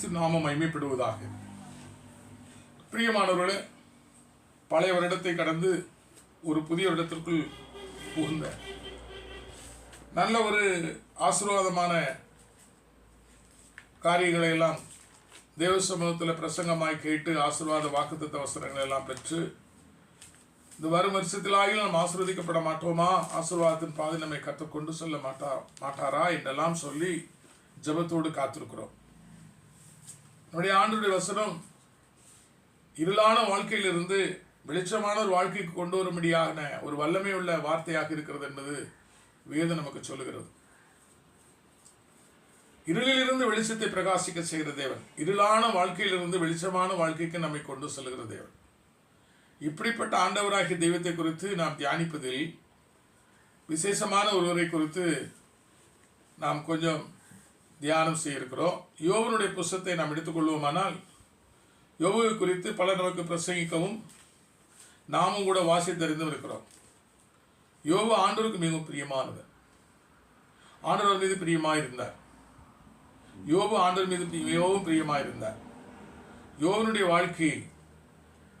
கிறிஸ்து நாமம் மைமைப்படுவதாக பிரியமானவர்களே பழைய வருடத்தை கடந்து ஒரு புதிய வருடத்திற்குள் புகுந்த நல்ல ஒரு ஆசீர்வாதமான காரியங்களை எல்லாம் தேவ சமூகத்தில் பிரசங்கமாய் கேட்டு ஆசீர்வாத வாக்குத்தத்த அவசரங்கள் எல்லாம் பெற்று இந்த வரும் வருஷத்திலாகிலும் நாம் ஆசீர்வதிக்கப்பட மாட்டோமா? ஆசீர்வாதத்தின் பாதை நம்மை கற்றுக்கொண்டு செல்ல மாட்டா மாட்டாரா என்றெல்லாம் சொல்லி ஜெபத்தோடு காத்திருக்கிறோம். நம்முடைய ஆண்டுடைய வசனம் இருளான வாழ்க்கையிலிருந்து வெளிச்சமான ஒரு வாழ்க்கைக்கு கொண்டு வரும்படியான ஒரு வல்லமை உள்ள வார்த்தையாக இருக்கிறது என்பது வேதம் நமக்கு சொல்லுகிறது. இருளிலிருந்து வெளிச்சத்தை பிரகாசிக்க செய்கிற தேவன் இருளான வாழ்க்கையிலிருந்து வெளிச்சமான வாழ்க்கைக்கு நம்மை கொண்டு செல்கிற தேவன். இப்படிப்பட்ட ஆண்டவராகிய தெய்வத்தை குறித்து நாம் தியானிப்பதில் விசேஷமான ஒருவரை குறித்து நாம் கொஞ்சம் தியானம் செய்யிருக்கிறோம் யோவனுடைய புஸ்தத்தை நாம் எடுத்துக்கொள்வோமானால் யோபுவை குறித்து பலர் நமக்கு பிரசங்கிக்கவும் நாமும் கூட வாசித்தறிந்தும் இருக்கிறோம். யோபு ஆண்டவருக்கு மிகவும் பிரியமானவர். ஆண்டவர் மீது பிரியமாக இருந்தார். யோபு ஆண்டவர் மீது மிகவும் பிரியமாக இருந்தார். யோவனுடைய வாழ்க்கை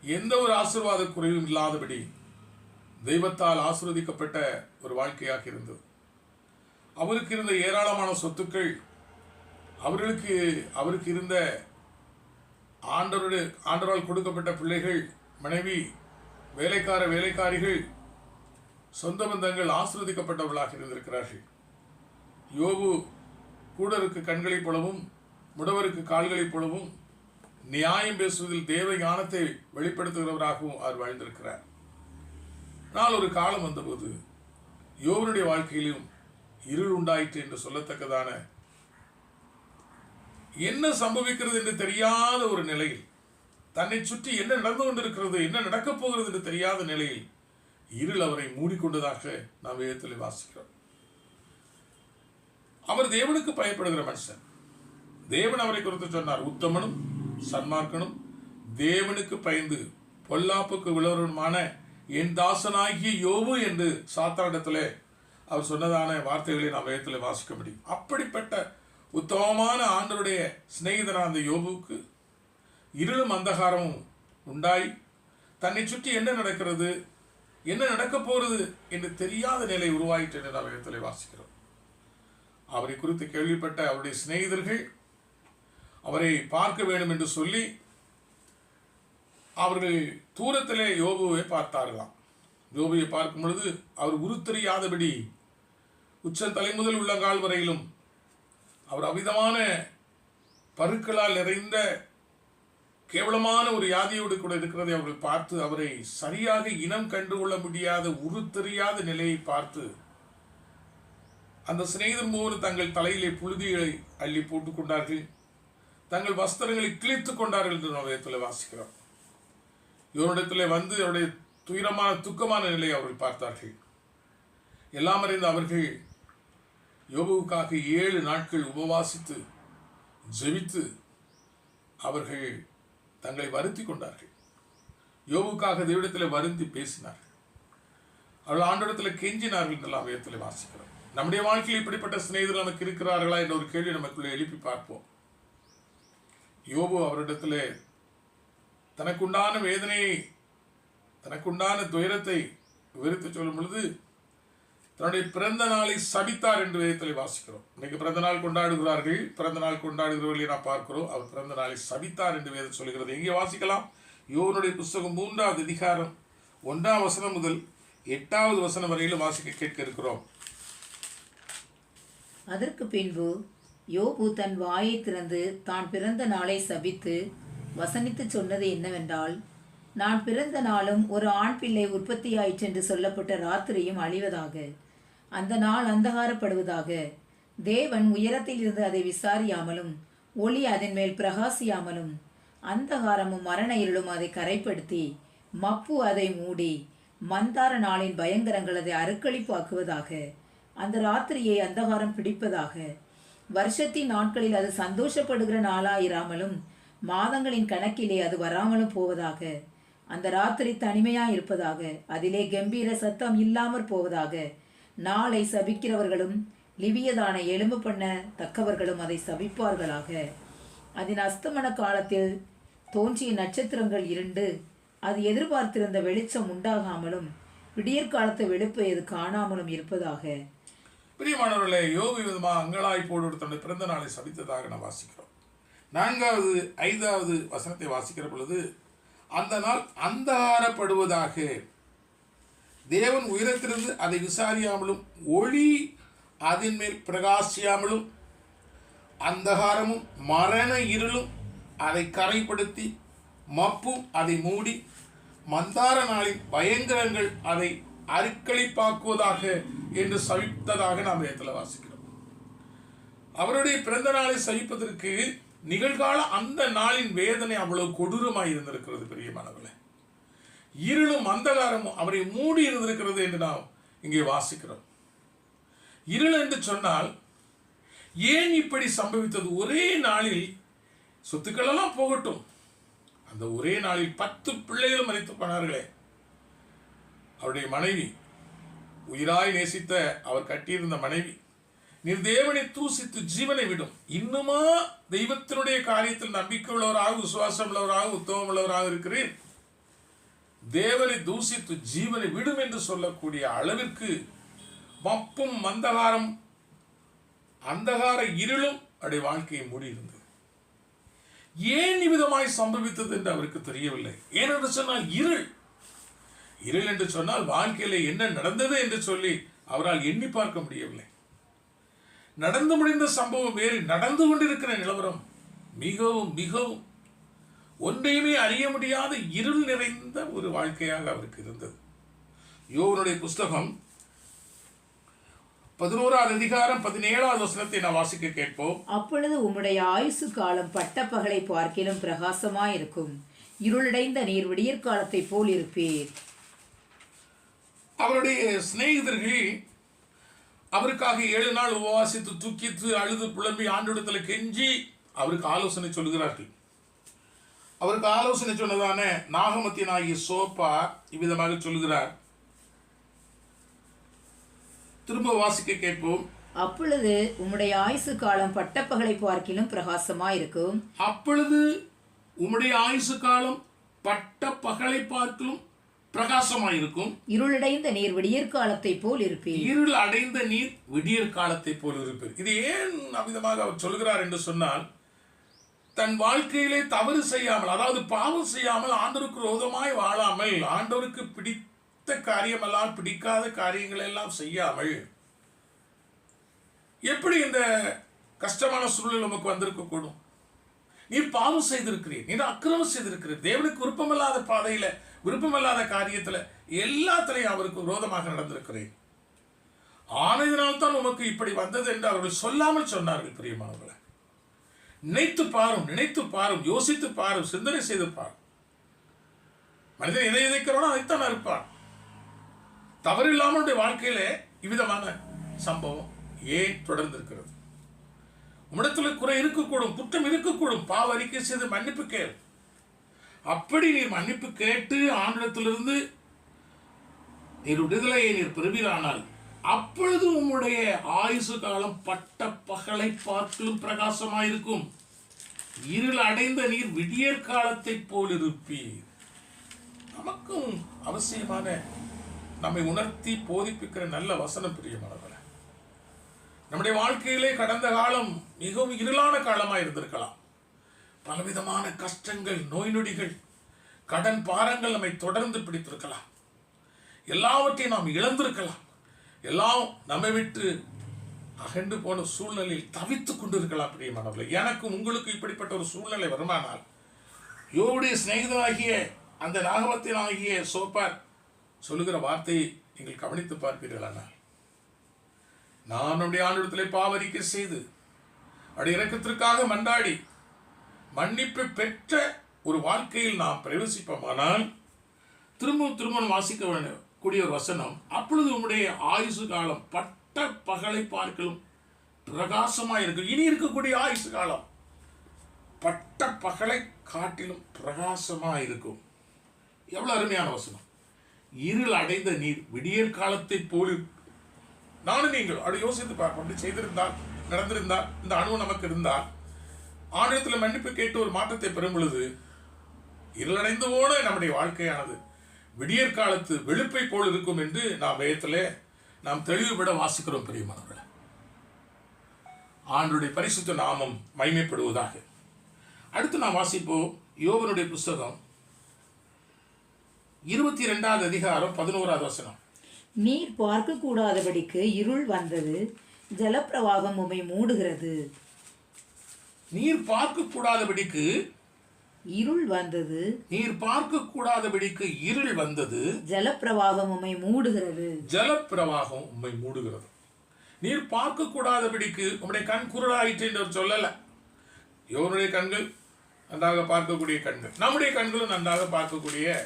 எந்த ஒரு ஆசீர்வாத குறைவும் இல்லாதபடி தெய்வத்தால் ஆசீர்வதிக்கப்பட்ட ஒரு வாழ்க்கையாக இருந்தது. அவருக்கு இருந்த ஏராளமான சொத்துக்கள் அவர்களுக்கு அவருக்கு இருந்த ஆண்டவருடைய ஆண்டவரால் கொடுக்கப்பட்ட பிள்ளைகள் மனைவி வேலைக்கார வேலைக்காரிகள் சொந்த பந்தங்கள் ஆசீர்வதிக்கப்பட்டவர்களாக இருந்திருக்கிறார்கள். யோபு கூடருக்கு கண்களைப் போலவும் முடவருக்கு கால்களைப் போலவும் நியாயம் பேசுவதில் தேவ ஞானத்தை வெளிப்படுத்துகிறவராகவும் அவர் வாழ்ந்திருக்கிறார். ஆனால் ஒரு காலம் வந்தபோது யோவனுடைய வாழ்க்கையிலும் இருள் உண்டாயிற்று என்று சொல்லத்தக்கதான என்ன சம்பவிக்கிறது என்று தெரியாத ஒரு நிலையில் தன்னை சுற்றி என்ன நடந்து கொண்டிருக்கிறது என்ன நடக்கப் போகிறது என்று தெரியாத நிலையில் இருள் அவரை மூடிக்கொண்டதாக நாம் வேதத்தில் வாசிக்கிறோம். அவர் தேவனுக்கு பயப்படுகிற மனுஷன். தேவன் அவரை குறித்து சொன்னார் உத்தமனும் சன்மார்க்கனும் தேவனுக்கு பயந்து பொல்லாப்புக்கு விளவருமான என் தாசனாகிய யோபு என்று சாத்தாண்டத்தில் அவர் சொன்னதான வார்த்தைகளை நாம் வேதத்தில் வாசிக்க முடியும். அப்படிப்பட்ட உத்தமமான ஆண்டருடைய சிநேகிதனான அந்த யோபுவுக்கு இருளும் அந்தகாரமும் உண்டாய். தன்னை சுற்றி என்ன நடக்கிறது? என்ன நடக்கப் போகிறது என்று தெரியாத நிலை உருவாயிற்று என்று நாம் இடத்துல வாசிக்கிறோம். அவரை குறித்து கேள்விப்பட்ட அவருடைய சிநேகிதர்கள் அவரை பார்க்க வேண்டும் என்று சொல்லி அவர்கள் தூரத்திலே யோபுவை பார்த்தார்களாம். யோபுவை பார்க்கும் பொழுது அவர் உருத்தெரியாதபடி உச்சந்தலை முதல் உள்ளங்கால் வரையிலும் அவர் அவிதமான பருக்களால் நிறைந்த கேவலமான ஒரு யாதியோடு கூட இருக்கிறதை அவர்கள் பார்த்து அவரை சரியாக இனம் கண்டுகொள்ள முடியாத உருத்தெரியாத நிலையை பார்த்து அந்த சிநேகிதர் மூவர் தங்கள் தலையிலே புழுதிகளை அள்ளி போட்டுக் கொண்டார்கள். தங்கள் வஸ்திரங்களை கிழித்துக் கொண்டார்கள் என்று நாம் வாசிக்கிறோம். இவரிடத்தில் வந்து அவருடைய துயரமான துக்கமான நிலையை அவர்கள் பார்த்தார்கள். எல்லாம் அறிந்த அவர்கள் யோபுவுக்காக ஏழு நாட்கள் உபவாசித்து ஜெபித்து அவர்கள் தங்களை வருத்தி கொண்டார்கள். யோபுக்காக தேவிடத்தில் வருந்தி பேசினார்கள். அவர்கள் ஆண்டிடத்தில் கெஞ்சினார்கள் என்றெல்லாம் வேதத்தில் வாசிக்கிறோம். நம்முடைய வாழ்க்கையில் இப்படிப்பட்ட சிநேகிதர்கள் நமக்கு இருக்கிறார்களா என்ற ஒரு கேள்வி நமக்குள்ளே எழுப்பி பார்ப்போம். யோபு அவரிடத்தில் தனக்குண்டான வேதனையை தனக்குண்டான துயரத்தை விவரித்து சொல்லும் பொழுது தன்னுடைய பிறந்த நாளை சபித்தார் என்று வேதத்தில் வாசிக்கிறோம். இன்னைக்கு பிறந்த நாள் கொண்டாடுகிறார்கள். பிறந்த நாள் கொண்டாடுகிறவர்களை நாம் பார்க்கிறோம். அவர் பிறந்த நாளை சபித்தார் என்று வேதம் சொல்கிறது எங்கே வாசிக்கலாம்? யோவனுடைய புஸ்தகம் மூன்றாவது அதிகாரம் ஒன்றாம் வசனம் முதல் எட்டாவது வசனம் வரையிலும் வாசிக்க கேட்க இருக்கிறோம். அதற்கு பின்பு யோபு தன் வாயை திறந்து தான் பிறந்த நாளை சபித்து வசனித்து சொன்னது என்னவென்றால் நான் பிறந்த நாளும் ஒரு ஆண் பிள்ளை உற்பத்தியாயிற்று என்று சொல்லப்பட்ட ராத்திரியும் அழிவதாக. அந்த நாள் அந்தகாரப்படுவதாக. தேவன் உயரத்தில் இருந்து அதை விசாரியாமலும் ஒளி அதன் மேல் பிரகாசியாமலும் அந்தகாரமும் மரண இருளும் அதை கரைப்படுத்தி மப்பு அதை மூடி மந்தார நாளின் பயங்கரங்கள் அதை அருக்களிப்பாக்குவதாக. அந்த ராத்திரியை அந்தகாரம் பிடிப்பதாக. வருஷத்தின் நாட்களில் அது சந்தோஷப்படுகிற நாளாயிராமலும் மாதங்களின் கணக்கிலே அது வராமலும் போவதாக. அந்த ராத்திரி தனிமையாக இருப்பதாக அதிலே கம்பீர சத்தம் இல்லாமற் போவதாக. நாளை சபிக்கிறவர்களும் லிவியதான எலும்பு பண்ண தக்கவர்களும் அதை சபிப்பார்களாக. அதன் அஸ்தமன காலத்தில் தோன்றிய நட்சத்திரங்கள் இரண்டு அது எதிர்பார்த்திருந்த வெளிச்சம் உண்டாகாமலும் விடியற்காலத்து வெளுப்பு அது காணாமலும் இருப்பதாக. பிரியமானவர்களே யோபு விதமாக அங்கலாய்ப்போடு தன்னுடைய பிறந்த நாளை சபித்ததாக நாம் வாசிக்கிறோம். நான்காவது ஐந்தாவது வசனத்தை வாசிக்கிற பொழுது அந்த நாள் அந்தகாரப்படுவதாக தேவன் உயரத்திலிருந்து அதை விசாரியாமலும் ஒளி அதன் மேல் பிரகாசியாமலும் அந்தகாரமும் மரண இருளும் அதை கரைப்படுத்தி மப்பும் அதை மூடி மந்தார நாளின் பயங்கரங்கள் அதை அருக்களிப்பாக்குவதாக என்று சவித்ததாக நாம் இடத்துல வாசிக்கிறோம். அவருடைய பிறந்த நாளை சகிப்பதற்கு நிகழ்கால அந்த நாளின் வேதனை அவ்வளவு கொடூரமாக இருந்திருக்கிறது பிரியமானவர்களே. இருளும் அந்தகாரமும் அவரை மூடி இருந்திருக்கிறது என்று நாம் இங்கே வாசிக்கிறோம். இருள் என்று சொன்னால் ஏன் இப்படி சம்பவித்தது? ஒரே நாளில் சொத்துக்கள் எல்லாம் போகட்டும். அந்த ஒரே நாளில் பத்து பிள்ளைகள் மறைத்து போனார்களே. அவருடைய மனைவி உயிராய் நேசித்த அவர் கட்டியிருந்த மனைவி நீர் தேவனை தூசித்து ஜீவனை விடும். இன்னுமா தெய்வத்தினுடைய காரியத்தில் நம்பிக்கை உள்ளவராக விசுவாசம் உள்ளவராக உத்தமம் உள்ளவராக இருக்கிறேன். தேவனை தூசித்து ஜீவனை விடும் என்று சொல்லக்கூடிய அளவிற்கு மப்பும் மந்தகாரம் அந்தகார இருளும் அவருடைய வாழ்க்கையை மூடியிருந்தது. ஏன் இவ்விதமாய் சம்பவித்தது என்று அவருக்கு தெரியவில்லை. ஏனென்று சொன்னால் இருள். இருள் என்று சொன்னால் வாழ்க்கையில் என்ன நடந்தது என்று சொல்லி அவரால் எண்ணி பார்க்க முடியவில்லை. நடந்து முடிந்த சம்பவம் வேறு நடந்து கொண்டிருக்கிற நிலவரம் மிகவும் மிகவும் ஒன்றையுமே அறிய முடியாத இருள் நிறைந்த ஒரு வாழ்க்கையாக அவருக்கு இருந்தது. யோவனுடைய புஸ்தகம் பதினோராவது அதிகாரம் பதினேழாவது வசனத்தை நான் வாசிக்க கேட்போம். அப்பொழுது உம்முடைய ஆயுசு காலம் பட்டப்பகலை பார்க்கிலும் பிரகாசமாயிருக்கும். இருளடைந்த நீர் விடியற்காலத்தைப் போல் இருப்பீர். அவருடைய சிநேகிதர்கள் அவருக்காக ஏழு நாள் உபவாசித்து துக்கித்து அழுது புலம்பி ஆண்டிடத்தில் கெஞ்சி அவருக்கு ஆலோசனை சொல்கிறார்கள் அவருக்கு ஆலோசனை சொன்னதான நாகமத்தினாகிய சோப்பா இவ்விதமாக சொல்கிறார் திரும்ப வாசிக்க கேட்போம். அப்பொழுது உம்முடைய ஆயுசு காலம் பட்டப்பகலை பார்க்கிலும் பிரகாசமாயிருக்கும். அப்பொழுது உம்முடைய ஆயுசு காலம் பட்ட பகலை பார்க்கலும் பிரகாசமாயிருக்கும். இருளடைந்த நீர் விடியற்காலத்தைப் போல் இருப்பீர். இருள் அடைந்த நீர் விடியற் காலத்தை போல் இருப்பீர். இது ஏன் அமிதமாக அவர் சொல்கிறார் என்று சொன்னால் தன் வாழ்க்கையிலே தவறு செய்யாமல் அதாவது பாவம் செய்யாமல் ஆண்டவருக்கு ரோதமாய் வாழாமல் ஆண்டவருக்கு பிடித்த காரியமெல்லாம் பிடிக்காத காரியங்கள் எல்லாம் செய்யாமல் எப்படி இந்த கஷ்டமான சூழ்நிலை நமக்கு வந்திருக்க கூடும் நீர் பாவம் செய்திருக்கிறீர் நீ அக்கிரமம் செய்திருக்கிறீர் தேவனுக்கு விருப்பமில்லாத பாதையில விருப்பமில்லாத காரியத்துல எல்லாத்திலையும் அவருக்கு விரோதமாக நடந்திருக்கிறேன் ஆனதினால்தான் உமக்கு இப்படி வந்தது என்று அவர்கள் சொல்லாமல் சொன்னார்கள் பிரியமானவர்கள். நினைத்து பாரும் நினைத்து பாரும் யோசித்து பாரும் சிந்தனை செய்து பாரும். மனிதன் எதை எதைக்கிறானோ அதைத்தான் இருப்பார் தவறு இல்லாமலுடைய வாழ்க்கையில இவ்விதமான சம்பவம் ஏன் தொடர்ந்திருக்கிறது? உம்மிடத்தில் குறை இருக்கக்கூடும் குற்றம் இருக்கக்கூடும் பாவ அறிக்கை செய்து மன்னிப்பு கேள். அப்படி நீர் மன்னிப்பு கேட்டு ஆண்டிடத்திலிருந்து நீர் விடுதலையை நீர் பெறுவீரானால் அப்பொழுது உம்முடைய ஆயுசு காலம் பட்ட பகலை பார்க்கலும் பிரகாசமாயிருக்கும். இருள் அடைந்த நீர் விடியற் காலத்தைப் போல் இருப்பீர் நமக்கும் அவசியமான நம்மை உணர்த்தி போதிப்பிக்கிற நல்ல வசனம் பிரியமானவர். நம்முடைய வாழ்க்கையிலே கடந்த காலம் மிகவும் இருளான காலமாக இருந்திருக்கலாம். பலவிதமான கஷ்டங்கள் நோய் நொடிகள் கடன் பாரங்கள் நம்மை தொடர்ந்து பிடித்திருக்கலாம். எல்லாவற்றையும் நாம் இழந்திருக்கலாம். எல்லாம் நம்மை விட்டு அகண்டு போன சூழ்நிலையில் தவித்துக் கொண்டிருக்கலாம் பிரியமானவர்கள் எனக்கும் உங்களுக்கு இப்படிப்பட்ட ஒரு சூழ்நிலை வருமானால் யோவுடைய சிநேகிதனாகிய அந்த நாகவத்தினாகிய சோப்பார் சொல்லுகிற வார்த்தையை நீங்கள் கவனித்து பார்ப்பீர்களானால் நான் நம்முடைய ஆண்டிடத்திலே பாவரிக்கை செய்து அப்படி இறக்கத்திற்காக மண்டாடி மன்னிப்பு பெற்ற ஒரு வாழ்க்கையில் நாம் பிரவேசிப்போமானால் திரும்பவும் திரும்பவும் வாசிக்க வேண்டும். கூடிய வசனம் அப்பொழுது உங்களுடைய ஆயுசு காலம் பட்ட பகலை பார்க்கலும் பிரகாசமாக இருக்கும். இனி இருக்கக்கூடிய ஆயுசு காலம் பட்ட பகலை காட்டிலும் பிரகாசமாக இருக்கும். எவ்வளோ அருமையான வசனம். இருள் அடைந்த நீர் விடியற் காலத்தை போல் நானும் நீங்கள் அப்படி யோசித்து பார்ப்போம். அப்படி செய்திருந்தால் நடந்திருந்தால் இந்த அணுவு நமக்கு இருந்தால் ஆணையத்தில் மன்னிப்பு கேட்டு ஒரு மாற்றத்தை பெறும் பொழுது இருளடைந்து போன நம்முடைய வாழ்க்கையானது விடியற் காலத்து வெளுப்பை போல் இருக்கும் என்று நாம் வேதத்திலே நாம் தெளிவுபட வாசிக்கிறோம் பிரியமானவர்களே. ஆண்டுடைய பரிசுத்த நாமம் மைமைப்படுவதாக அடுத்து நாம் வாசிப்போம் யோகனுடைய புஸ்தகம் இருபத்தி ரெண்டாவது அதிகாரம் பதினோராவது வசனம். நீர் பார்க்க கூடாதபடிக்கு இருள் வந்தது ஜலப்பிரவாகம் உம்மை மூடுகிறது. நீர் பார்க்க கூடாதபடிக்கு இருள் வந்தது. நீர் பார்க்க கூடாதபடிக்கு இருள் வந்தது. ஜலப்பிரவாகம் உம்மை மூடுகிறது. ஜலப்பிரவாகம் உம்மை மூடுகிறது. நீர் பார்க்க கூடாதபடிக்கு உம்முடைய கண் குருடாயிற்று என்று சொல்லல. யோனுடைய கண்கள் நன்றாக பார்க்கக்கூடிய கண்கள். நம்முடைய கண்களும் நன்றாக பார்க்கக்கூடிய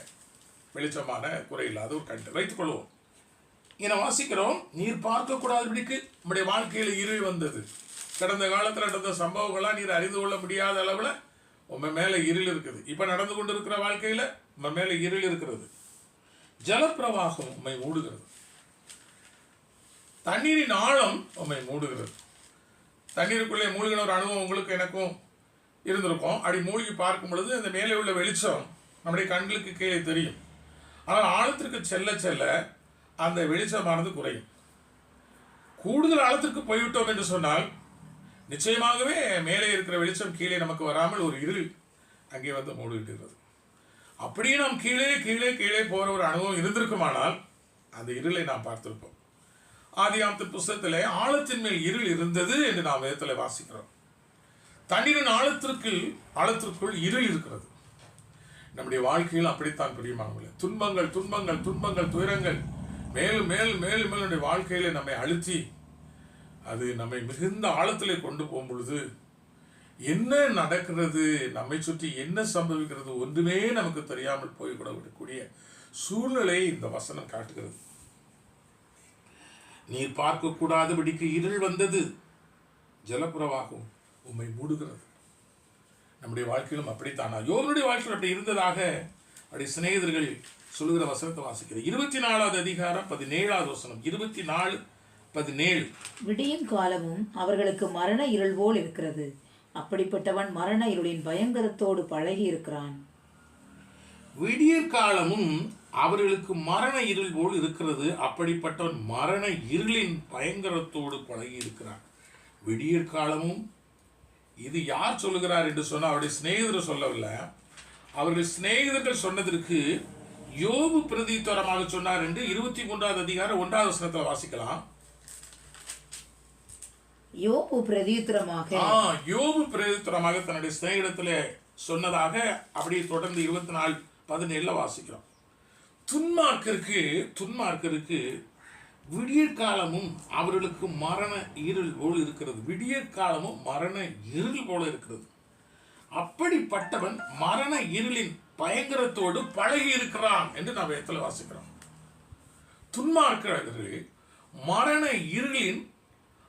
வெளிச்சமான குறையில்லாத ஒரு கண்கள். வைத்துக் கொள்வோம். இதை வாசிக்கிறோம். நீர் பார்க்கக்கூடாதபடிக்கு உம்முடைய வாழ்க்கையில் இருள் வந்தது. கடந்த காலத்தில் நடந்த சம்பவங்கள்லாம் நீர் அறிந்து கொள்ள முடியாத அளவில் உங்க மேலே இருள் இருக்குது. இப்போ நடந்து கொண்டு இருக்கிற வாழ்க்கையில் உன் மேலே இருள் இருக்கிறது. ஜலப்பிரவாகம் உம்மை மூடுகிறது. தண்ணீரின் ஆழம் உம்மை மூடுகிறது. தண்ணீருக்குள்ளே மூழ்கின ஒரு அனுபவம் உங்களுக்கு எனக்கும் இருந்திருக்கும். அப்படி மூழ்கி பார்க்கும் பொழுது அந்த மேலே உள்ள வெளிச்சம் நம்முடைய கண்களுக்கு கீழே தெரியும். ஆனால் ஆழத்திற்கு செல்ல செல்ல அந்த வெளிச்சமானது குறையும். கூடுதல் ஆழத்திற்கு போய்விட்டோம் என்று சொன்னால் நிச்சயமாகவே மேலே இருக்கிற வெளிச்சம் கீழே நமக்கு வராமல் ஒரு இருள் அங்கே வந்து மூடிவிட்டுகிறது அப்படியே நாம் கீழே கீழே கீழே போகிற ஒரு அனுபவம் இருந்திருக்குமானால் அந்த இருளை நாம் பார்த்திருப்போம். ஆதியாமத்து புஸ்தகத்திலே ஆழத்தின் மேல் இருள் இருந்தது என்று நாம் விதத்தில் வாசிக்கிறோம். தண்ணீரின் ஆழத்திற்கு ஆழத்திற்குள் இருள் இருக்கிறது. நம்முடைய வாழ்க்கையில் அப்படித்தான் பிரியமானவர்களே. துன்பங்கள் துன்பங்கள் துன்பங்கள் துயரங்கள் மேலும் மேலும் மேலும் மேலும் வாழ்க்கையில் வாழ்க்கையில நம்மை அழுத்தி அது நம்மை மிகுந்த ஆழத்திலே கொண்டு போகும் பொழுது என்ன நடக்கிறது நம்மை சுற்றி என்ன சம்பவிக்கிறது ஒன்றுமே நமக்கு தெரியாமல் போய்விட விடக்கூடிய சூழ்நிலையை இந்த வசனம் காட்டுகிறது. நீர் பார்க்கக்கூடாதபடிக்கு இருள் வந்தது ஜலப்புறவாகும் உண்மை மூடுகிறது. நம்முடைய வாழ்க்கையிலும் அப்படித்தானா. யோகனுடைய வாழ்க்கையில் அப்படி இருந்ததாக அப்படி சிநேகிதர்கள் சொல்லுகிற வசனத்தை வாசிக்கிறது இருபத்தி நாலாவது அதிகாரம் பதினேழாவது வசனம். இருபத்தி நாலு பதினேழு. விடியும் காலமும் அவர்களுக்கு மரண இருள் போல் இருக்கிறது. அப்படிப்பட்டவன் மரண இருளின் பயங்கரத்தோடு பழகி இருக்கிறான். விடியற் காலமும் அவர்களுக்கு மரண இருள் போல் இருக்கிறது. அப்படிப்பட்டவன் மரண இருளின் பயங்கரத்தோடு பழகி இருக்கிறான். விடியற் காலமும் இது யார் சொல்லுகிறார் என்று சொன்னால் அவருடைய சிநேகிதர் சொல்லவில்லை. அவர்கள் சிநேகிதர்கள் சொன்னதற்கு யோபு பிரதித்தரமாக சொன்னார் என்று இருபத்தி மூன்றாவது அதிகாரம் ஒன்றாவது வசனத்தில் வாசிக்கலாம். யோபு பிரதியுத்தரமாக. யோபு பிரதித்தரமாக தன்னுடைய சிநேகிடத்தில் சொன்னதாக அப்படியே தொடர்ந்து இருபத்தி நாலு பதினேழுல வாசிக்கிறோம். துன்மார்க்கருக்கு துன்மார்க்கருக்கு விடியற்காலமும் அவர்களுக்கு மரண இருள் போல் இருக்கிறது. விடியற்காலமும் மரண இருள் போல இருக்கிறது. அப்படிப்பட்டவன் மரண இருளின் பயங்கரத்தோடு பழகி இருக்கிறான் என்று நாம் இடத்துல வாசிக்கிறோம். துன்மார்க்கர்கள் மரண இருளின்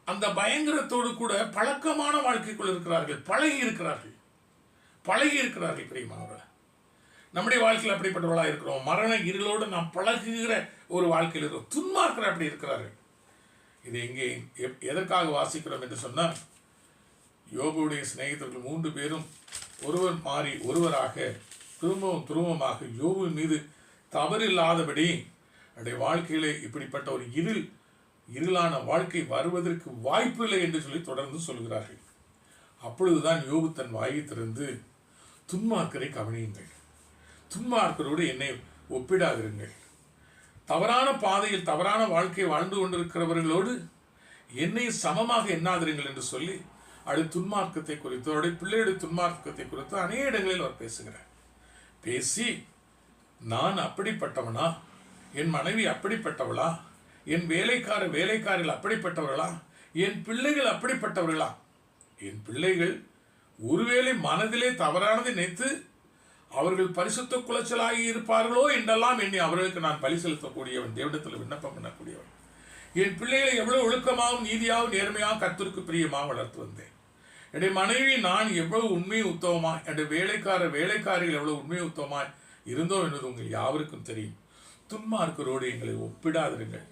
அந்த பயங்கரத்தோடு கூட பழக்கமான வாழ்க்கைக்குள் இருக்கிறார்கள். பழகி இருக்கிறார்கள். பழகி இருக்கிறார்கள் பிரியமானவர்களே. நம்முடைய வாழ்க்கையில் அப்படிப்பட்டவர்களாக இருக்கிறோம். மரண இருளோடு நாம் பழகுகிற ஒரு வாழ்க்கையில் இருக்கிறோம். துன்மார்க்கர் அப்படி இருக்கிறார்கள். இது எங்கே எப்- எதற்காக வாசிக்கிறோம் என்று சொன்னால் யோகுடைய சிநேகிதர்கள் மூன்று பேரும் ஒருவர் மாறி ஒருவராக திரும்பவும் துருவமாக யோகு மீது தவறில்லாதபடி அவருடைய வாழ்க்கையிலே இப்படிப்பட்ட ஒரு இருள் இருளான வாழ்க்கை வருவதற்கு வாய்ப்பில்லை என்று சொல்லி தொடர்ந்து சொல்கிறார்கள். அப்பொழுதுதான் யோபு தன் வாயை திறந்து துன்மார்க்கரை கவனியுங்கள். துன்மார்க்கரோடு என்னை ஒப்பிடாதிருங்கள். தவறான பாதையில் தவறான வாழ்க்கை வாழ்ந்து கொண்டிருக்கிறவர்களோடு என்னை சமமாக எண்ணாதிருங்கள் என்று சொல்லி அது துன்மார்க்கத்தை குறித்து அவருடைய பிள்ளையுடைய துன்மார்க்கத்தை குறித்து அநேக இடங்களில் அவர் பேசுகிறார். பேசி நான் அப்படிப்பட்டவனா? என் மனைவி அப்படிப்பட்டவளா? என் வேலைக்கார வேலைக்காரிகள் அப்படிப்பட்டவர்களா? என் பிள்ளைகள் அப்படிப்பட்டவர்களா? என் பிள்ளைகள் ஒருவேளை மனதிலே தவறானதை நினைத்து அவர்கள் பரிசுத்த குலைச்சலாகி இருப்பார்களோ என்றெல்லாம் எண்ணி அவர்களுக்கு நான் பலி செலுத்தக்கூடியவன் தேவனிடத்தில் விண்ணப்பம் பண்ணக்கூடியவன். என் பிள்ளைகளை எவ்வளவு ஒழுக்கமாகவும் நீதியாகவும் நேர்மையாக கத்திற்கு பிரியமாக வளர்த்து வந்தேன். என்னுடைய மனைவி நான் எவ்வளவு உண்மை உத்தவமாய் என்னுடைய வேலைக்கார வேலைக்காரிகள் எவ்வளவு உண்மை உத்தவமாய் இருந்தோம் என்பது உங்கள் யாவருக்கும் தெரியும். துன்மார்க்கரோடு எங்களை ஒப்பிடாதிருங்கள்.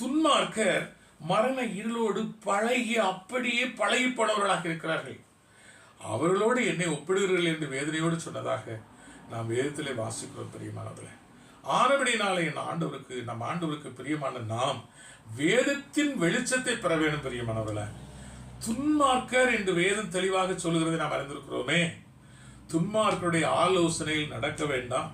துன்மார்க்கர் மரண இருளோடு பழகி அப்படியே பழகி போனவர்களாக இருக்கிறார்கள். அவர்களோடு என்னை ஒப்பிடுகிறீர்கள் என்று வேதனையோடு சொன்னதாக நாம் வேதத்திலே வாசிக்கிறோம் பிரியமானவர்களே. ஆனபடினாலே என் ஆண்டவருக்கு நம் ஆண்டவருக்கு பிரியமான நாம் வேதத்தின் வெளிச்சத்தை பெற வேண்டும் பிரியமானவர்களே. துன்மார்க்கர் என்று வேதம் தெளிவாக சொல்லுகிறதை நாம் அறிந்திருக்கிறோமே. துன்மார்க்கருடைய ஆலோசனையில் நடக்க வேண்டாம்.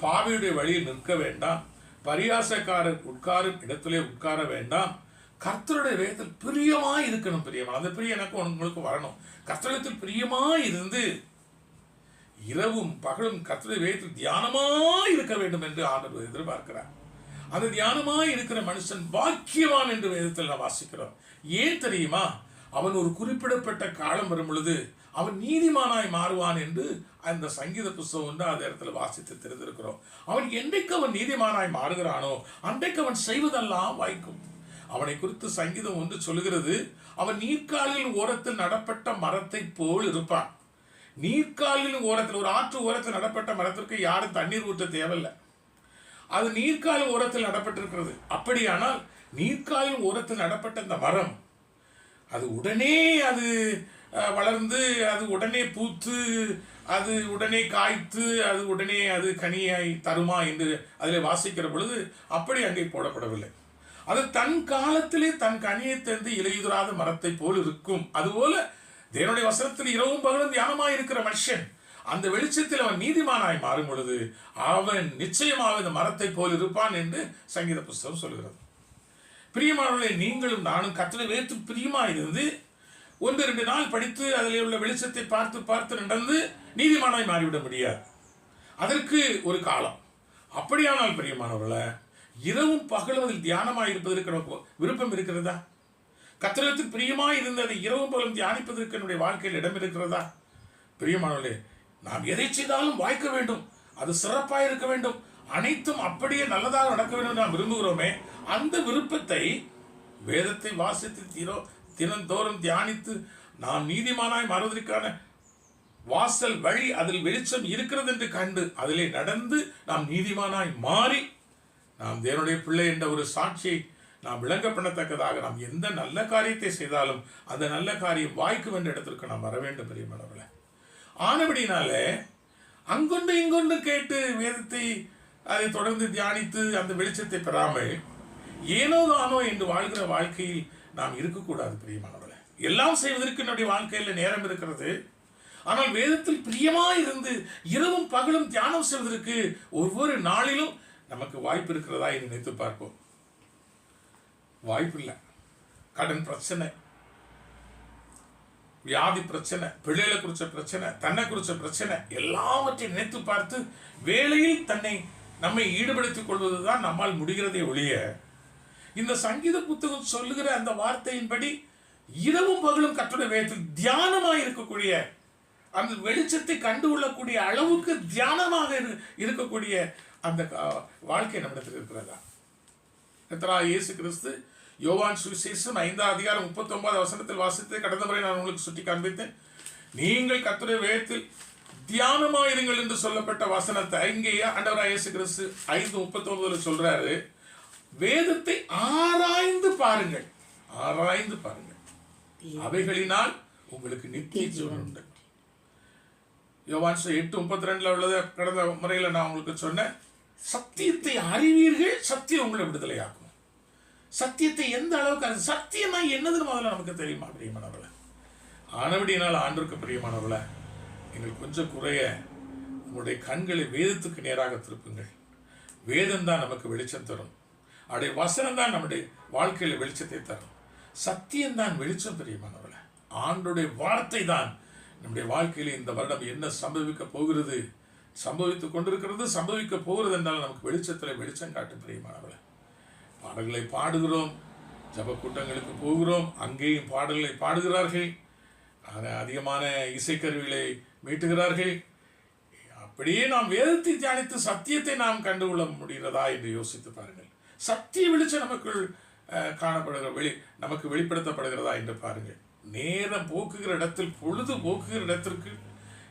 பாவியுடைய வழியில் நிற்க வேண்டாம். பரியாசக்காரர் உட்காரும் இடத்திலே உட்கார வேண்டாம். கர்த்தருடைய வேதத்தில் பிரியமாய் இருக்கணும் பிரியமான அந்த பிரியம் எனக்கு உங்களுக்கு வரணும். கர்த்தரத்தில் பிரியமாய் இருந்து இரவும் பகலும் கர்த்தருடைய வேதத்தில் தியானமாய் இருக்க வேண்டும் என்று ஆண்டவர் எதிர்பார்க்கிறார். அந்த தியானமாய் இருக்கிற மனுஷன் பாக்கியவான் என்று வேதத்தில் நான் வாசிக்கிறோம். ஏன் தெரியுமா? அவன் ஒரு குறிப்பிடப்பட்ட காலம் வரும் பொழுது அவன் நீதிமானாய் மாறுவான் என்று அந்த சங்கீத புஸ்தகம் வந்து அந்த இடத்துல வாசித்து தெரிந்திருக்கிறோம். அவன் என்றைக்கு அவன் நீதிமானாய் மாறுகிறானோ அன்றைக்கு அவன் செய்வதெல்லாம் வாய்க்கும். அவனை குறித்து சங்கீதம் ஒன்று சொல்லுகிறது அவன் நீர்க்காலில் ஓரத்தில் நடப்பட்ட மரத்தை போல் இருப்பான். நீர்க்காலில் ஓரத்தில் ஒரு ஆற்று ஓரத்தில் நடப்பட்ட மரத்திற்கு யாரும் தண்ணீர் ஊற்ற தேவையில்லை. அது நீர்க்கால ஓரத்தில் நடப்பட்டிருக்கிறது. அப்படியானால் நீர்க்காலின் ஓரத்தில் நடப்பட்ட அந்த மரம் அது உடனே அது வளர்ந்து அது உடனே பூத்து அது உடனே காய்த்து அது உடனே அது கனியாய் தருமா என்று அதில் வாசிக்கிற பொழுது அப்படி அங்கே போடப்படவில்லை. அது தன் காலத்திலே தன் கனியை தந்து இலையுதிராத மரத்தை போல் இருக்கும். அதுபோல தேவனுடைய வசனத்தில் இரவும் பகலும் தியானமாய் இருக்கிற மனுஷன் அந்த வெளிச்சத்தில் அவன் நீதிமானாய் மாறும் பொழுது அவன் நிச்சயமாக இந்த மரத்தை போல் இருப்பான் என்று சங்கீத புஸ்தகம் சொல்கிறது. பிரியமானவர்களே நீங்களும் நானும் கத்தனை வேத்து பிரியமாக இருந்து ஒன்று ரெண்டு நாள் படித்து அதில் உள்ள வெளிச்சத்தை பார்த்து பார்த்து நடந்து நீதிமானாய் மாறிவிட முடியாது. அதற்கு ஒரு காலம். அப்படியானால் பிரியமானவர்களை இரவும் பகலும் அதில் தியானமாக இருப்பதற்கு நமக்கு விருப்பம் இருக்கிறதா? கத்திரத்தில் பிரியமாக இருந்து அதை இரவும் பகலும் தியானிப்பதற்கு என்னுடைய வாழ்க்கையில் இடம் இருக்கிறதா? பிரியமானவர்களே நாம் எதை செய்தாலும் வாய்க்க வேண்டும். அது சிறப்பாக இருக்க வேண்டும். அனைத்தும் அப்படியே நல்லதாக நடக்க வேண்டும் நாம் விரும்புகிறோமே அந்த விருப்பத்தை வேதத்தை வாசித்து தீரோ தினந்தோறும் தியானித்து நாம் நீதிமானாய் மாறுவதற்கான வாசல் வழி அதில் வெளிச்சம் இருக்கிறது என்று கண்டு அதிலே நடந்து நாம் நீதிமானாய் மாறி நாம் தேவனுடைய பிள்ளை என்ற ஒரு சாட்சியை நாம் விளங்க பண்ணத்தக்கதாக நாம் எந்த நல்ல காரியத்தை செய்தாலும் அந்த நல்ல காரியம் வாய்க்கும் என்ற இடத்திற்கு நாம் வர வேண்டும் பெரியமானவர்களே ஆனபடினாலே அங்கொண்டு இங்கொண்டு கேட்டு வேதத்தை அதை தொடர்ந்து தியானித்து அந்த வெளிச்சத்தை பெறாமல் ஏனோ தானோ என்று வாழ்கிற வாழ்க்கையில் நாம் இருக்கக்கூடாது பிரியமானவர்களே. எல்லாம் செய்வதற்கு என்னுடைய வாழ்க்கையில் நேரம் இருக்கிறது. ஆனால் வேதத்தில் பிரியமாக இருந்து இரவும் பகலும் தியானம் செய்வதற்கு ஒவ்வொரு நாளிலும் நமக்கு வாய்ப்பு இருக்கிறதா என்று நினைத்து பார்ப்போம். வாய்ப்பு இல்லை கடன் பிரச்சனை வியாதி பிரச்சனை பிள்ளைகளை குறித்த பிரச்சனை தன்னை குறித்த பிரச்சனை எல்லாவற்றையும் நினைத்து பார்த்து வேலையில் தன்னை நம்மை ஈடுபடுத்திக் கொள்வது தான் நம்மால் முடிகிறதே ஒழிய இந்த சங்கீத புத்தகம் சொல்லுகிற அந்த வார்த்தையின்படி இரவும் பகலும் கற்றுடைய வேதத்தில் தியானமாக இருக்கக்கூடிய அந்த வெளிச்சத்தை கண்டு கொள்ளக்கூடிய அளவுக்கு தியானமாக இரு- இருக்கக்கூடிய அந்த கா- வாழ்க்கை நம்மிடத்தில் இருக்கிறதா? எத்தனா இயேசு கிறிஸ்து யோவான் சுவிசேஷம் ஐந்தாம் அதிகாரம் முப்பத்தி ஒன்பது வசனத்தில் வாசித்து கடந்த முறை நான் உங்களுக்கு சுட்டி காண்பித்தேன். நீங்கள் கத்துடைய வேதத்தில் தியானமாயிருங்கள் என்று சொல்லப்பட்ட வசனத்தை இங்கேயே ஆண்டவராக இயேசு கிறிஸ்து ஐந்து முப்பத்தி ஒன்பதுல சொல்றாரு. வேதத்தை ஆராய்ந்து பாருங்கள். ஆராய்ந்து பாருங்கள். அவைகளினால் உங்களுக்கு நித்திய ஜீவன் உண்டு. யோவான் சு- எட்டு முப்பத்தி ரெண்டுல உள்ளதை கடந்த முறையில் நான் உங்களுக்கு சொன்னேன். சத்தியத்தை அறிவீர்கள் சத்தியம் உங்களை விடுதலையாக்கும். சத்தியத்தை எந்த அளவுக்கு அறி- சத்தியமா என்னதுன்னு முதல்ல நமக்கு தெரியுமா பிரியமானவர்களே? ஆனபடியினால் ஆண்டிற்கு பிரியமானவர்களே நீங்கள் கொஞ்சம் குறைய உங்களுடைய கண்களை வேதத்துக்கு நேராக திருப்புங்கள். வேதம் தான் நமக்கு வெளிச்சம் தரும். அவருடைய வசனம் தான் நம்முடைய வாழ்க்கையில் வெளிச்சத்தை தரும். சத்தியம் தான் வெளிச்சம் பிரியமானவர்களே ஆண்டுடைய வார்த்தை தான் நம்முடைய வாழ்க்கையில் இந்த வருடம் என்ன சம்பவிக்க போகிறது? சம்பவித்துக் கொண்டிருக்கிறது சம்பவிக்க போகிறது என்றால் நமக்கு வெளிச்சத்தில் வெளிச்சம் காட்டும் பிரியமானவர்களே பாடல்களை பாடுகிறோம் ஜப கூட்டங்களுக்கு போகிறோம் அங்கேயும் பாடல்களை பாடுகிறார்கள். அதிகமான இசைக்கருவிகளை மீட்டுகிறார்கள். அப்படியே நாம் வேதத்தை தியானித்து சத்தியத்தை நாம் கண்டுகொள்ள முடிகிறதா என்று யோசித்து பாருங்கள். சக்தி வெளிச்சம் நமக்குள் காணப்படுகிற வெளி நமக்கு வெளிப்படுத்தப்படுகிறதா என்று பாருங்கள் நேரம் போக்குகிற இடத்தில் பொழுது போக்குகிற இடத்திற்கு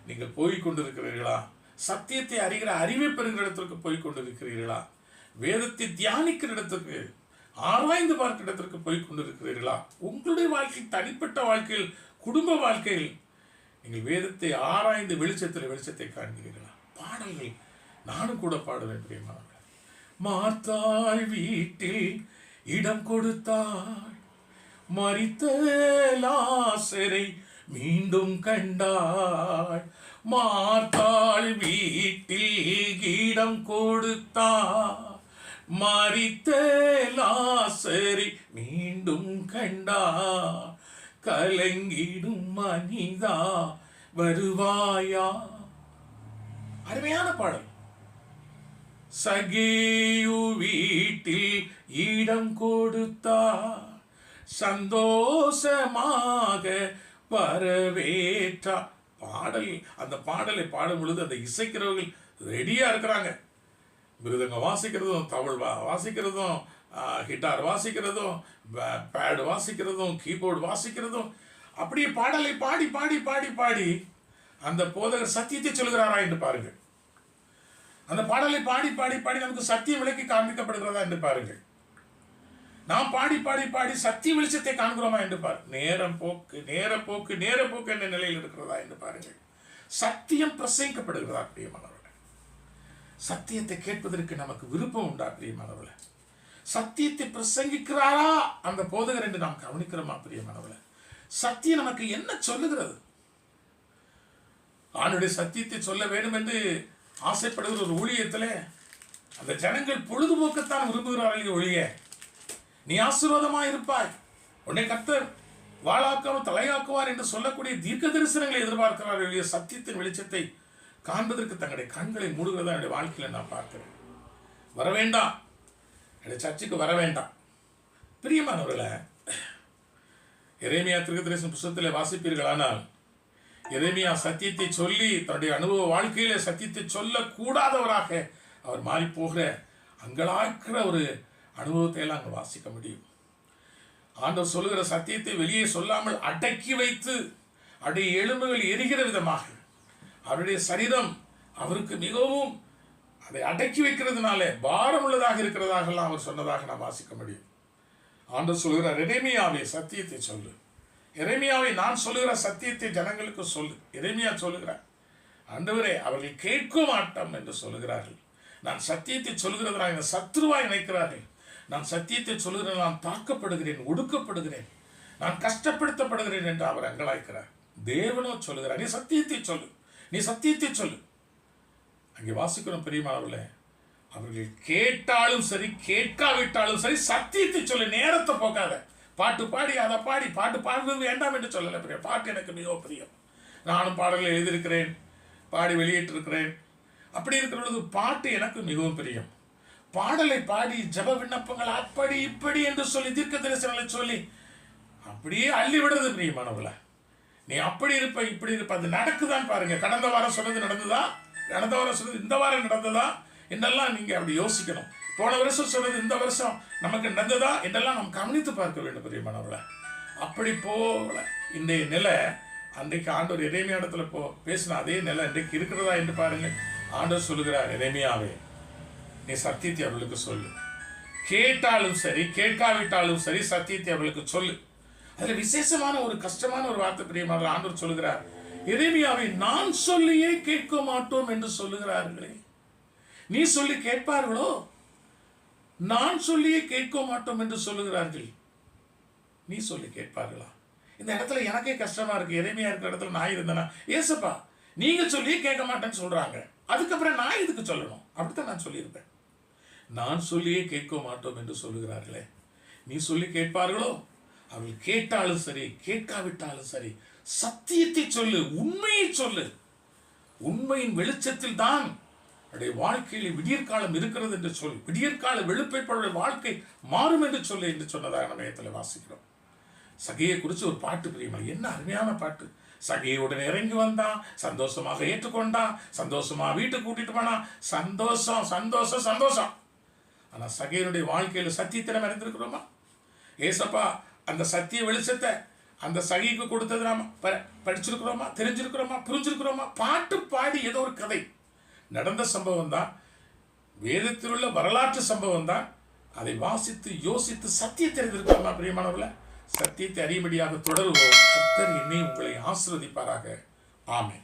நீங்கள் போய் கொண்டிருக்கிறீர்களா? சத்தியத்தை அறிகிற அறிவை பெறுகிற இடத்திற்கு போய் கொண்டிருக்கிறீர்களா? வேதத்தை தியானிக்கிற இடத்திற்கு ஆராய்ந்து பார்க்கிற இடத்திற்கு போய் கொண்டிருக்கிறீர்களா? உங்களுடைய வாழ்க்கை தனிப்பட்ட வாழ்க்கையில் குடும்ப வாழ்க்கையில் நீங்கள் வேதத்தை ஆராய்ந்து வெளிச்சத்தில் வெளிச்சத்தை காண்கிறீர்களா? பாடல்கள் நானும் கூட பாடுவேன் பிரியமானவர்கள். மாத்தாள் வீட்டில் இடம் கொடுத்தாள். மறித்த லாசரை மீண்டும் கண்டாள். மாத்தாள் வீட்டில் இடம் கொடுத்தாள். மறித்த லாசரை மீண்டும் கண்டாள். கலங்கிடும் மனிதா வருவாயா? அருமையான பாடல். சகேயு வீட்டில் இடம் கொடுத்தா சந்தோஷமாக வரவேற்றா. பாடல் அந்த பாடலை பாடும் பொழுது அந்த இசைக்கிறவர்கள் ரெடியா இருக்கிறாங்க. மிருதங்க வாசிக்கிறதும் தமிழ் வா வாசிக்கிறதும் கிட்டார் வாசிக்கிறதும் பேடு வாசிக்கிறதும் கீபோர்டு வாசிக்கிறதும் அப்படியே பாடலை பாடி பாடி பாடி பாடி அந்த போதகர் சத்தியத்தை சொல்கிறாரா என்று பாருங்கள். அந்த பாடலை பாடி பாடி பாடி நமக்கு சத்திய விளக்கி காண்பிக்கப்படுகிறதா என்று பாருங்கள். நாம் பாடி பாடி பாடி சத்திய வெளிச்சத்தை காண்கிறோமா என்று பாரு. நேரம் போக்கு நேர போக்கு நேர போக்கு என்ற நிலையில் இருக்கிறதா என்று பாருங்கள். சத்தியம் பிரசங்கிக்கப்படுகிறதா பிரியமானவர்களே? சத்தியத்தை கேட்பதற்கு நமக்கு விருப்பம் உண்டா பிரியமானவர்களே? சத்தியத்தை பிரசங்கிக்கிறாரா? அந்த போதகர் என்று நாம் கவனிக்கிறோமா பிரியமானவர்களே? சத்தியம் நமக்கு என்ன சொல்லுகிறது? ஆணுடைய சத்தியத்தை சொல்ல வேண்டும் என்று ஆசைப்படுகிற ஒரு ஊழியத்தில் அந்த ஜனங்கள் பொழுதுபோக்கத்தான் விரும்புகிறார்கள் ஒழிய. நீ ஆசீர்வாதமாக இருப்பாய். உன்னை கர்த்தர் வாழாக்காமல் தலையாக்குவார் என்று சொல்லக்கூடிய தீர்க்க தரிசனங்களை எதிர்பார்க்கிறார்கள் ஒழிய சத்தியத்தின் வெளிச்சத்தை காண்பதற்கு தங்களுடைய கண்களை மூடுகிறதா என்னுடைய வாழ்க்கையில் நான் பார்க்கிறேன். வர வேண்டாம். என்னுடைய சர்ச்சுக்கு வர வேண்டாம். பிரியமானவர்களை இறைமையா திருக்கதரிசன புஸ்தகத்தில் வாசிப்பீர்களானால் எரேமியா சத்தியத்தை சொல்லி தன்னுடைய அனுபவ வாழ்க்கையில சத்தியத்தை சொல்லக்கூடாதவராக அவர் மாறி போகிற அங்கலாக்கிற ஒரு அனுபவத்தை எல்லாம் அங்கே வாசிக்க முடியும். ஆண்டவர் சொல்லுகிற சத்தியத்தை வெளியே சொல்லாமல் அடக்கி வைத்து அவருடைய எலும்புகள் எரிகிற விதமாக அவருடைய சரீரம் அவருக்கு மிகவும் அதை அடக்கி வைக்கிறதுனால பாரம் உள்ளதாக இருக்கிறதாகலாம் அவர் சொன்னதாக நாம் வாசிக்க முடியும். ஆண்டவர் சொல்லுகிறார் எரேமியாவே சத்தியத்தை சொல்லு. இறைமையாவை நான் சொல்லுகிற சத்தியத்தை ஜனங்களுக்கு சொல்லு இறைமையா சொல்லுகிறார். ஆண்டவரே அவர்கள் கேட்க மாட்டோம் என்று சொல்லுகிறார்கள். நான் சத்தியத்தை சொல்லுகிறதா என்னை சத்ருவாய் நினைக்கிறார்கள். நான் சத்தியத்தை சொல்லுகிறேன் நான் தாக்கப்படுகிறேன் ஒடுக்கப்படுகிறேன். நான் கஷ்டப்படுத்தப்படுகிறேன் என்று அவர் அங்கலாய்க்கிறார். தேவனோ சொல்லுகிறார் நீ சத்தியத்தை சொல்லு நீ சத்தியத்தை சொல்லு. அங்கே வாசிக்கிறோம் பெரியமானவர்களே அவர்கள் கேட்டாலும் சரி கேட்காவிட்டாலும் சரி சத்தியத்தை சொல்லு நேரத்தை போக்காத. பாட்டு பாடி அதை பாடி பாட்டு பாடுறது வேண்டாம் என்று சொல்லலை பிரியா பாட்டு எனக்கு மிகவும் பிரியம். நானும் பாடல்கள் எழுதியிருக்கிறேன் பாடி வெளியிட்டிருக்கிறேன். அப்படி இருக்கிற பொழுது பாட்டு எனக்கு மிகவும் பிரியம். பாடலை பாடி ஜப விண்ணப்பங்கள் அப்படி இப்படி என்று சொல்லி தீர்க்க தரிசனங்களை சொல்லி அப்படியே அள்ளி விடுறது மனவில் நீ அப்படி இருப்ப இப்படி இருப்ப அது நடக்குதான்னு பாருங்க. கடந்த வாரம் சொன்னது நடந்ததா? கடந்த வாரம் சொன்னது இந்த வாரம் நடந்ததா? என்னெல்லாம் நீங்கள் அப்படி யோசிக்கணும். போன வருஷம் சொன்னது இந்த வருஷம் நமக்கு நடந்ததா என்றெல்லாம் நாம் கவனித்து பார்க்க வேண்டும் பிரியமானவர்கள. அப்படி போல இன்றைய நிலை அன்றைக்கு ஆண்டவர் இறைமையானத்தில் போ பேசின அதே நிலை இன்றைக்கு இருக்கிறதா என்று பாருங்கள். ஆண்டவர் சொல்லுகிறார் இறைமையாவே நீ சத்தியத்தை அவர்களுக்கு சொல்லு. கேட்டாலும் சரி கேட்காவிட்டாலும் சரி சத்தியத்தை அவர்களுக்கு சொல்லு. அதில் விசேஷமான ஒரு கஷ்டமான ஒரு வார்த்தை பிரியமான ஆண்டவர் சொல்லுகிறார் இறைமையாவை நான் சொல்லியே கேட்க மாட்டோம் என்று சொல்லுகிறார்களே. நீ சொல்லி கேட்பார்களோ? நான் சொல்லியே கேட்க மாட்டோம் என்று சொல்லுகிறார்கள். நீ சொல்லி கேட்பார்களா? இந்த இடத்துல எனக்கே கஷ்டமா இருக்கு எளிமையா இருக்கிற இடத்துல நான் இருந்தேனா? ஏசப்பா நீங்க சொல்லியே கேட்க மாட்டேன்னு சொல்றாங்க. அதுக்கப்புறம் நான் இதுக்கு சொல்லணும்? அப்படித்தான் நான் சொல்லியிருப்பேன். நான் சொல்லியே கேட்க மாட்டோம் என்று சொல்லுகிறார்களே. நீ சொல்லி கேட்பார்களோ? அவள் கேட்டாலும் சரி கேட்காவிட்டாலும் சரி சத்தியத்தை சொல்லு உண்மையை சொல்லு. உண்மையின் வெளிச்சத்தில் தான் அவருடைய வாழ்க்கையில் விடியற்காலம் இருக்கிறது என்று சொல் விடியற்கால வெளுப்பைப்படைய வாழ்க்கை மாறும் என்று சொல்லு என்று சொன்னதாக நம்ம இடத்துல வாசிக்கிறோம். சகையை குறித்து ஒரு பாட்டு பிரியமா என்ன அருமையான பாட்டு. சகையுடன் இறங்கி வந்தான் சந்தோஷமாக ஏற்றுக்கொண்டான் சந்தோஷமா வீட்டுக்கு கூட்டிட்டு போனான் சந்தோஷம் சந்தோஷம் சந்தோஷம். ஆனால் சகையனுடைய வாழ்க்கையில் சத்தியத்தை நம்ம அறிந்திருக்கிறோமா? ஏசப்பா அந்த சத்திய வெளிச்சத்தை அந்த சகிக்கு கொடுத்தது நாம ப- படிச்சிருக்கிறோமா தெரிஞ்சிருக்கிறோமா புரிஞ்சிருக்கிறோமா? பாட்டு பாடி ஏதோ ஒரு கதை. நடந்த சம்பவம் தான் வேதத்தில் உள்ள வரலாற்று சம்பவம் தான் அதை வாசித்து யோசித்து சத்தியத்தை அறிந்திருக்கலாமா பிரியமானவர்கள? சத்தியத்தை அறியும்படியாக தொடருவோம். கத்தர் என்னை உங்களை ஆசிரதிப்பாராக ஆமை